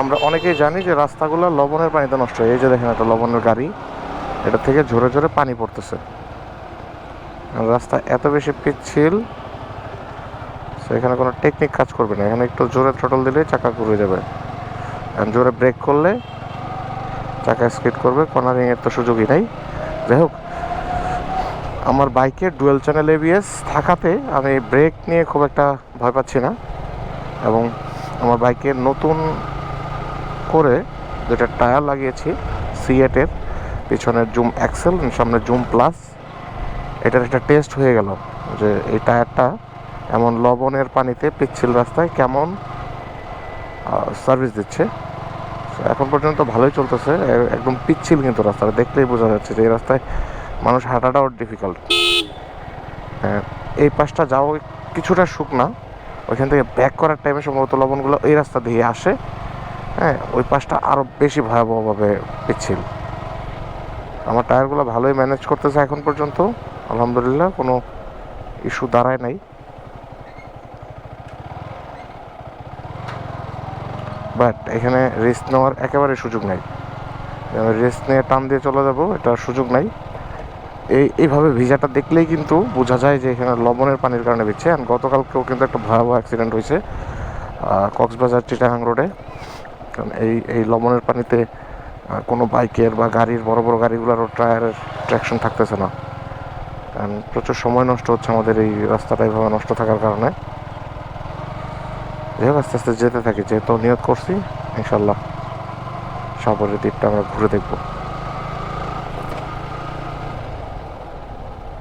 আমরা অনেকেই জানি যে রাস্তাগুলো লবণের পানিতে নষ্ট হয়। এই যে দেখেন একটা লবণের গাড়ি, এটা থেকে ঝরে ঝরে পানি পড়তেছে। রাস্তা এত বেশি পিচ্ছিল এখানে কোনো টেকনিক কাজ করবে না। এখানে একটু জোরে থ্রটল দিলেই চাকা ঘুরে যাবে। জোরে ব্রেক করলে চাকা স্কিড করবে কর্নারিং এর তো সুযোগই নাই। যাই হোক, আমার বাইকের ডুয়েল চ্যানেল এবিএস থাকাতে আমি ব্রেক নিয়ে খুব একটা ভয় পাচ্ছি না। এবং আমার বাইকের নতুন করে দুটা টায়ার লাগিয়েছি সিএটের পিছনের জুম অ্যাক্সেল সামনে জুম প্লাস এটার একটা টেস্ট হয়ে গেল যে এই টায়ারটা এমন লবণের পানিতে পিচ্ছিল রাস্তায় কেমন সার্ভিস দিচ্ছে। এখন পর্যন্ত ভালোই চলতেছে একদম পিচ্ছিল কিন্তু রাস্তাটা। দেখলেই বোঝা যাচ্ছে যে এই রাস্তায় মানুষ হাঁটাটাও ডিফিকাল্ট হ্যাঁ এই পাশটা যাও কিছুটা শুকনা ওইখান থেকে ব্যাক করার টাইমে সম্ভবত লবণগুলো এই রাস্তা দিয়ে আসে। হ্যাঁ ওই পাশটা আরও বেশি ভয়াবহভাবে পিচ্ছিল। আমার টায়ারগুলো ভালোই ম্যানেজ করতেছে এখন পর্যন্ত। আলহামদুলিল্লাহ, কোনো ইস্যু দাঁড়ায় নাই। বাট এখানে রেস্ট নেওয়ার একেবারে সুযোগ নাই। রেস্ট নিয়ে টান দিয়ে চলে যাব এটা সুযোগ নাই। এই, এইভাবে ভিজাটা দেখলেই কিন্তু বোঝা যায় যে এখানে লবণের পানির কারণে বিচ্ছে আর গতকালকেও কিন্তু একটা ভয়াবহ অ্যাক্সিডেন্ট হয়েছে কক্সবাজার চিটাহাং রোডে কারণ এই এই লবণের পানিতে কোনো বাইকের বা গাড়ির, বড় বড় গাড়িগুলোরও টায়ারের ট্র্যাকশন থাকতেছে না। কারণ প্রচুর সময় নষ্ট হচ্ছে আমাদের এই রাস্তাটা এইভাবে নষ্ট থাকার কারণে। যাই হোক, আস্তে আস্তে যেতে থাকি। যেহেতু নিয়োগ করছি, ইনশাল্লাহ সাগরের দ্বীপটা আমরা ঘুরে দেখব।